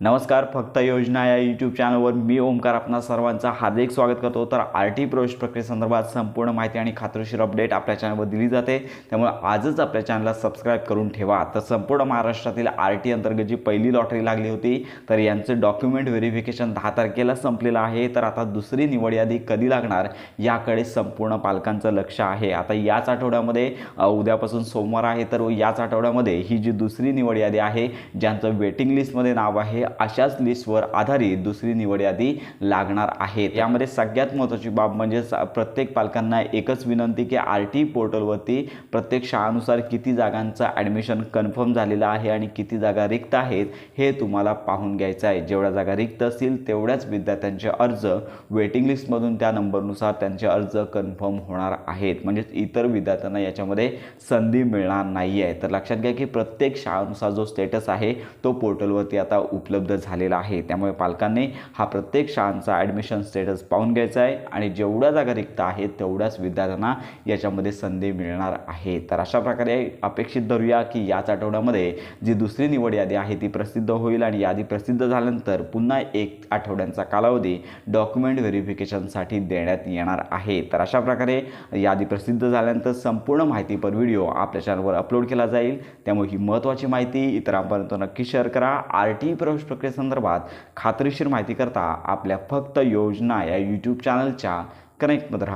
नमस्कार फक्त योजना या यूट्यूब चॅनलवर मी ओमकार आपणा सर्वांचं हार्दिक स्वागत करतो. तर आर टी प्रवेश प्रक्रियेसंदर्भात संपूर्ण माहिती आणि खात्रीशीर अपडेट आपल्या चॅनलवर दिली जाते. त्यामुळे आजच आपल्या चॅनलला सबस्क्राईब करून ठेवा. तर संपूर्ण महाराष्ट्रातील आर टी अंतर्गत जी पहिली लॉटरी लागली होती तर यांचं डॉक्युमेंट व्हेरिफिकेशन दहा तारखेला संपलेलं आहे. तर आता दुसरी निवड यादी कधी लागणार याकडे संपूर्ण पालकांचं लक्ष आहे. आता याच आठवड्यामध्ये उद्यापासून सोमवार आहे तर याच आठवड्यामध्ये ही जी दुसरी निवड यादी आहे ज्यांचं वेटिंग लिस्टमध्ये नाव आहे अशाच लिस्टवर आधारित दुसरी निवड यादी लागणार आहे. यामध्ये सगळ्यात महत्त्वाची बाब म्हणजे प्रत्येक पालकांना एकच विनंती की आर टी पोर्टलवरती प्रत्येक शाळानुसार किती जागांचं ॲडमिशन कन्फर्म झालेलं आहे आणि किती जागा रिक्त आहेत हे तुम्हाला पाहून घ्यायचं आहे. जेवढ्या जागा रिक्त असतील तेवढ्याच विद्यार्थ्यांचे अर्ज वेटिंग लिस्टमधून त्या नंबरनुसार त्यांचे अर्ज कन्फर्म होणार आहेत. म्हणजेच इतर विद्यार्थ्यांना याच्यामध्ये संधी मिळणार नाही आहे तर लक्षात घ्या की प्रत्येक शाळानुसार जो स्टेटस आहे तो पोर्टलवरती आता उपलब्ध उपलब्ध झालेला आहे. त्यामुळे पालकांनी हा प्रत्येक शाळांचा ॲडमिशन स्टेटस पाहून घ्यायचा आहे आणि जेवढ्या जागा रिक्त आहेत तेवढ्याच विद्यार्थ्यांना याच्यामध्ये संधी मिळणार आहे. तर अशा प्रकारे अपेक्षित धरूया की याच आठवड्यामध्ये जी दुसरी निवड यादी आहे ती प्रसिद्ध होईल आणि यादी प्रसिद्ध झाल्यानंतर पुन्हा एक आठवड्यांचा कालावधी डॉक्युमेंट व्हेरिफिकेशनसाठी देण्यात येणार आहे. तर अशा प्रकारे यादी प्रसिद्ध झाल्यानंतर संपूर्ण माहितीपर व्हिडिओ आपल्या चॅनलवर अपलोड केला जाईल. त्यामुळे ही महत्त्वाची माहिती इतरांपर्यंत नक्की शेअर करा. आर टी प्रवेश प्रक्रियेसंदर्भात खात्रीशीर माहिती करता आपल्या फक्त योजना या यूट्यूब चॅनलच्या कनेक्टमध्ये राहा.